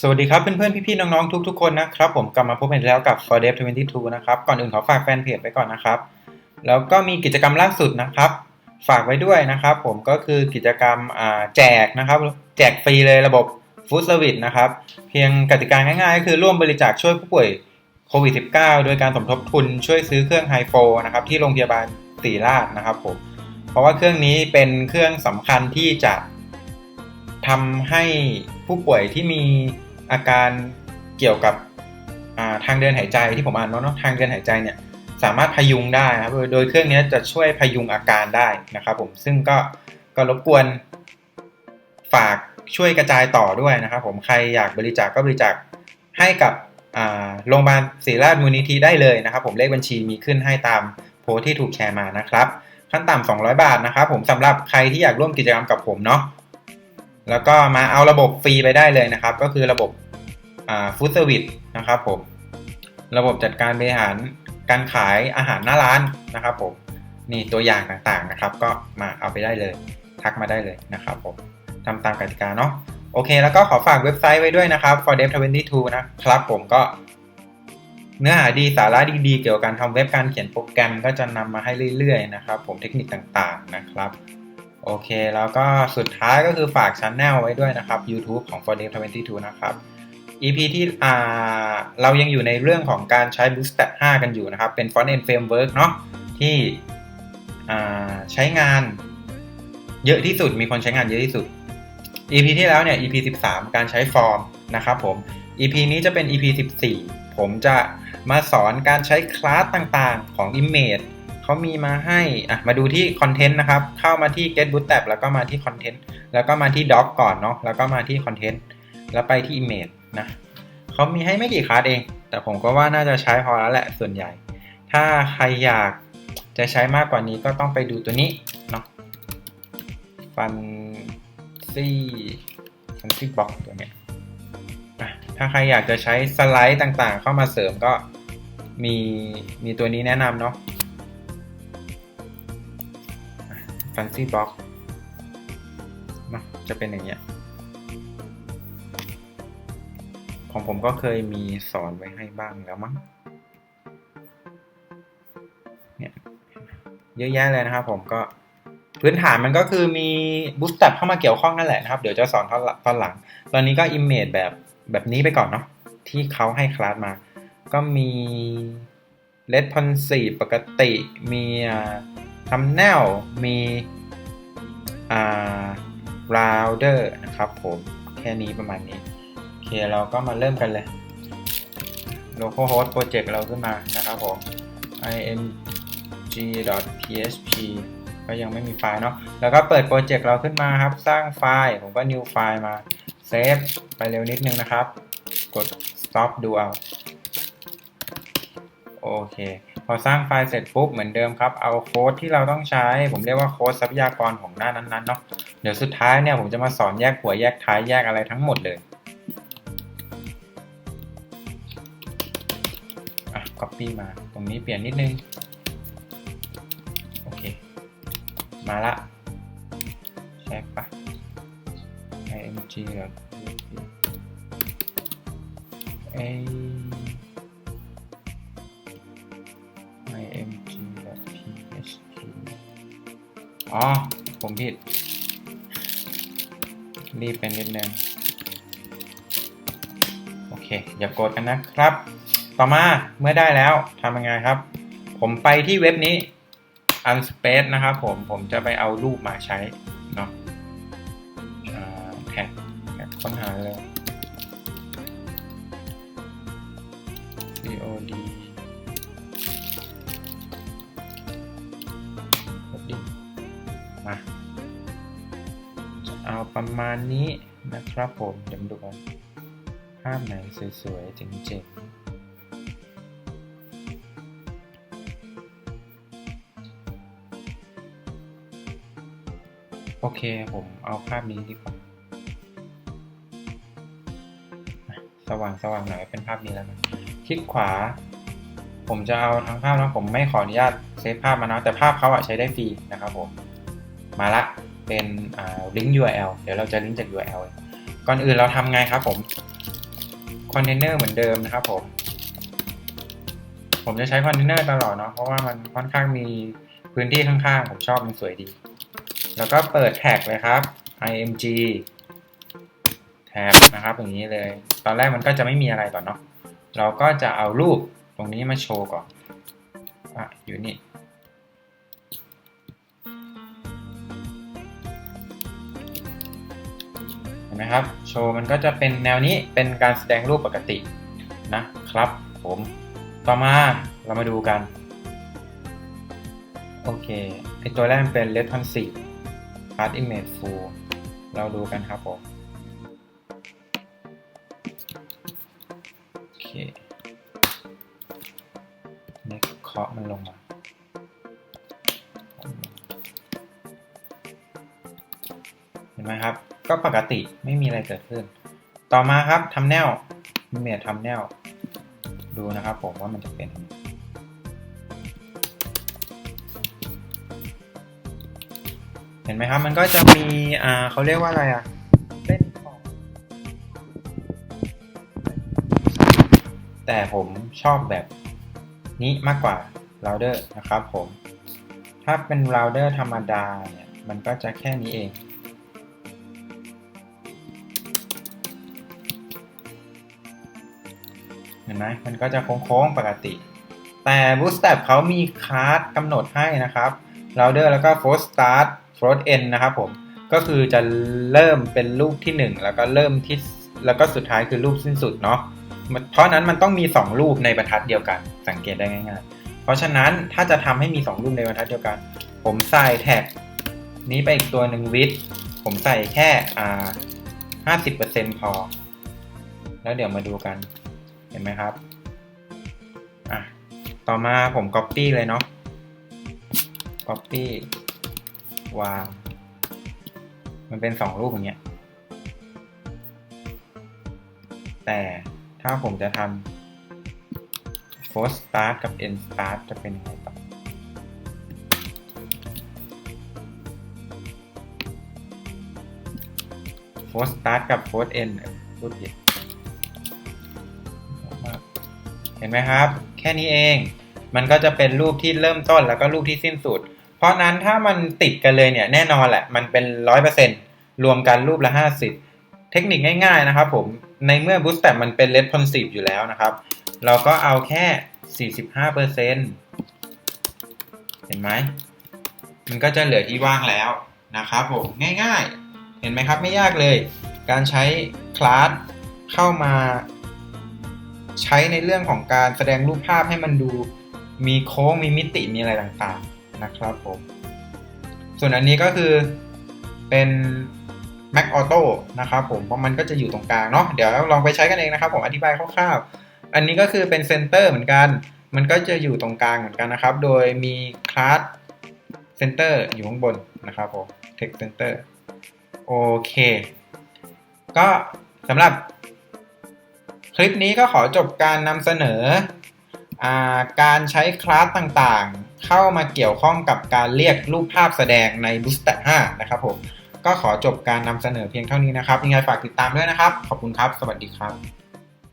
สวัสดีครับเพื่อนๆ พี่ๆ น้องๆ ทุกๆ คนนะครับ ผมกลับมาพบกันแล้วกับ For Dev 22 นะครับ ก่อนอื่นขอฝากแฟนเพจไว้ก่อนนะครับ แล้วก็มีกิจกรรมล่าสุดนะครับ ฝากไว้ด้วยนะครับ ผมก็คือกิจกรรมแจกนะครับ แจกฟรีเลยระบบ Food Service นะครับ เพียงกติกาง่ายๆ ก็คือร่วมบริจาคช่วยผู้ป่วยโควิด -19 โดยการสมทบทุนช่วยซื้อเครื่องไฮโฟนะครับที่โรงพยาบาลศรีราชนะครับผมเพราะว่าเครื่องนี้เป็นเครื่องสำคัญที่จะทำให้ ผู้ป่วยที่มีอาการเกี่ยวกับทางเดินหายใจที่ผมอ่านว่าเนาะทางเดินหายใจเนี่ยสามารถพยุงได้ครับโดยเครื่องนี้จะช่วยพยุงอาการได้นะครับผมซึ่งก็ก็รบกวนฝากช่วยกระจายต่อด้วยนะครับผมใครอยากบริจาคกก็บริจาคให้กับโรงพยาบาลศรีราชมูลนิธิได้เลยนะครับผมเลขบัญชีมีขึ้นให้ตามโพสที่ถูกแชร์มานะครับขั้นต่ำ200 บาทนะครับผมสำหรับใครที่อยากร่วมกิจกรรมกับผมเนาะ แล้วก็มาเอาระบบฟรีไปได้เลยนะครับ ก็คือระบบฟู้ดเซอร์วิสนะครับผม ระบบจัดการบริหารการขายอาหารหน้าร้านนะครับผมนี่ตัวอย่างต่างๆนะครับ ก็มาเอาไปได้เลย ทักมาได้เลยนะครับผมทำตามกติกาเนาะโอเค แล้วก็ขอฝากเว็บไซต์ไว้ด้วยนะครับ for dev 22นะครับผมก็เนื้อหาดีสาระดีๆ เกี่ยวกับการทำเว็บการเขียนโปรแกรมก็จะนำมาให้เรื่อยๆนะครับ ผมเทคนิคต่างๆนะครับ โอเค แล้วก็สุดท้ายก็คือฝากช anel ไว้ด้วยนะครับ YouTube ของ for dev 22 นะครับ EP ที่อ่าเรายังอยู่ในเรื่องของการใช้ Bootstrap 5 กันอยู่นะครับ เป็น front end framework เนาะที่อ่าใช้งานเยอะที่สุดมีคนใช้งานเยอะที่สุด EP ที่แล้วเนี่ย EP 13 การใช้ฟอร์มนะครับผม EP นี้จะเป็น EP 14 ผมจะมาสอนการใช้คลาสต่างๆของ Image เขามีมาให้อะมาดูที่คอนเทนต์นะครับ เข้ามาที่ Get Bootstrap แล้วก็มาที่คอนเทนต์แล้วก็มาที่ Doc ก่อนเนาะแล้วก็มาที่คอนเทนต์แล้วไปที่ Image นะเขามีให้ไม่กี่คลาสเอง แต่ผมก็ว่าน่าจะใช้พอแล้วแหละส่วนใหญ่ ถ้าใครอยากจะใช้มากกว่านี้ก็ต้องไปดูตัวนี้เนาะฟันซี่ฟันซี่บ็อกตัวเนี้ยถ้าใครอยากจะใช้สไลด์ต่างๆ เข้ามาเสริมก็มีมีตัวนี้แนะนำเนาะ ฟันซี่บ็อกจะเป็นอย่างเงี้ย ของผมก็เคยมีสอนไว้ให้บ้างแล้วมั้ง เนี่ยเยอะแยะเลยนะครับผมก็พื้นฐานมันก็คือมีบูสต์ r ัเข้ามาเกี่ยวข้องนั่นแหละนะครับ เดี๋ยวจะสอนตอนหลัง ตอนนี้ก็ Image แบบแบบนี้ไปก่อนเนาะที่เขาให้คลาสมา ก็มี Responsive ปกติมี ทำแนวมีอ่า router นะครับ ผมแค่นี้ประมาณนี้ โอเคเราก็มาเริ่มกันเลย localhost project เราขึ้นมานะครับผม img.php ก็ยังไม่มีไฟล์เนาะ แล้วก็เปิดโปรเจกต์เราขึ้นมาครับ สร้างไฟล์ ผมก็ new ไฟล์มาเซฟไปเร็วนิดนึงนะครับ กด stop ดูเอา โอเค อสร้างไฟล์เสร็จปุ๊บเหมือนเดิมครับ เอาโค้ดที่เราต้องใช้ ผมเรียกว่าโค้ดทรัพยากรของหน้านั้นๆเนาะ เดี๋ยวสุดท้ายเนี่ยผมจะมาสอนแยกหัวแยกท้ายแยกอะไรทั้งหมดเลยอะ copy มา ตรงนี้เปลี่ยนนิดนึง โอเค มาละเช็คปะ img แล้ว a อ๋อ ผมผิด รีบเป็นนิดนึง โอเค อย่ากดกันนะครับ ต่อมาเมื่อได้แล้วทำยังไงครับ ผมไปที่เว็บนี้ Unspace นะครับผม ผมจะไปเอารูปมาใช้เนาะแท็กแท็กค้นหาเลย cod มาเอาประมาณนี้นะครับผม เดี๋ยวดูกันภาพไหนสวยๆจริงๆ โอเคผมเอาภาพนี้ดีกว่าสว่างสว่างหน่อยเป็นภาพนี้แล้วนะคลิกขวา ผมจะเอาทั้งภาพนะผมไม่ขออนุญาตเซฟภาพมานะแต่ภาพเขาอะใช้ได้ฟรีนะครับผม มาละ เป็นลิงก์ URL เดี๋ยวเราจะลิงก์จาก URL ก่อนอื่นเราทำไงครับผมคอนเทนเนอร์เหมือนเดิมนะครับผม ผมจะใช้คอนเทนเนอร์ตลอดเนาะเพราะว่ามันค่อนข้างมีพื้นที่ข้างๆ ผมชอบมันสวยดี แล้วก็เปิดแท็กเลยครับ img แท็บนะครับอย่างนี้เลย ตอนแรกมันก็จะไม่มีอะไรก่อนเนาะเราก็จะเอารูปตรงนี้มาโชว์ก่อนอะอยู่นี่ ไหมครับ โชว์มันก็จะเป็นแนวนี้เป็นการแสดงรูปปกตินะครับผมต่อมาเรามาดูกัน โอเคไอตัวแรกเป็น responsive part image full เราดูกันครับผมโอเคนี่เคาะมันลงมาเห็นไหมครับ ก็ปกติไม่มีอะไรเกิดขึ้น ต่อมาครับทำแนวเมียทำแนว ดูนะครับผมว่ามันจะเป็นเห็นไหมครับ มันก็จะมี อ่าเขาเรียกว่าอะไรอะเส้นขอบแต่ผมชอบแบบนี้มากกว่า router นะครับผม ถ้าเป็น router ธรรมดาเนี่ย มันก็จะแค่นี้เอง ห็นไหมมันก็จะโค้งๆปกติ แต่ Bootstrap เขามีคลาสกำหนดให้นะครับ router แล้วก็ force start force end นะครับผม ก็คือจะเริ่มเป็นรูปที่ 1 แล้วก็เริ่มที่แล้วก็สุดท้ายคือรูปสิ้นสุดเนาะเพราะนั้นมันต้องมี 2 รูปในบรรทัดเดียวกัน สังเกตได้ง่ายๆ เพราะฉะนั้นถ้าจะทำให้มี 2 รูปในบรรทัดเดียวกัน ผมใส่แท็กนี้ไปอีกตัวหนึ่งวิดผมใส่แค่อ่าห้าสิบเปอร์เซ็นพอ แล้วเดี๋ยวมาดูกัน เห็นไหมครับอะต่อมาผม Copy เลยเนาะ Copy วาง มันเป็นสองรูปอย่างเงี้ย แต่ถ้าผมจะทำ force start กับ end start จะเป็นยังไงต่อ force start กับ force end เออพูดผิด เห็นไหมครับ แค่นี้เอง มันก็จะเป็นรูปที่เริ่มต้นแล้วก็รูปที่สิ้นสุด เพราะนั้นถ้ามันติดกันเลยเนี่ยแน่นอนแหละ มันเป็นร้อยเปอร์เซ็นรวมกันรูปละห้าสิบเทคนิคง่ายๆนะครับผมในเมื่อ Bootstrap มันเป็น responsive อยู่แล้วนะครับ เราก็เอาแค่ 45%เห็นไหม มันก็จะเหลือที่ว่างแล้วนะครับผมง่ายๆ เห็นไหมครับไม่ยากเลย การใช้คลาสเข้ามา ใช้ในเรื่องของการแสดงรูปภาพให้มันดูมีโค้งมีมิติมีอะไรต่างๆนะครับผม ส่วนอันนี้ก็คือเป็น Mac Auto นะครับผมเพราะมันก็จะอยู่ตรงกลางเนาะเดี๋ยวลองไปใช้กันเองนะครับผมอธิบายคร่าวๆ อันนี้ก็คือเป็นเซนเตอร์เหมือนกัน มันก็จะอยู่ตรงกลางเหมือนกันนะครับ โดยมีคลาสเซนเตอร์อยู่ข้างบนนะครับผม Text Center โอเค ก็สำหรับ ลิปนี้ก็ขอจบการนำเสนอการใช้คลาสต่างๆ เข้ามาเกี่ยวข้องกับการเรียกรูปภาพแสดงใน b o o s t e r 5นะครับผมก็ขอจบการนำเสนอเพียงเท่านี้นะครับยังไงฝากติดตามด้วยนะครับ ขอบคุณครับ สวัสดีครับ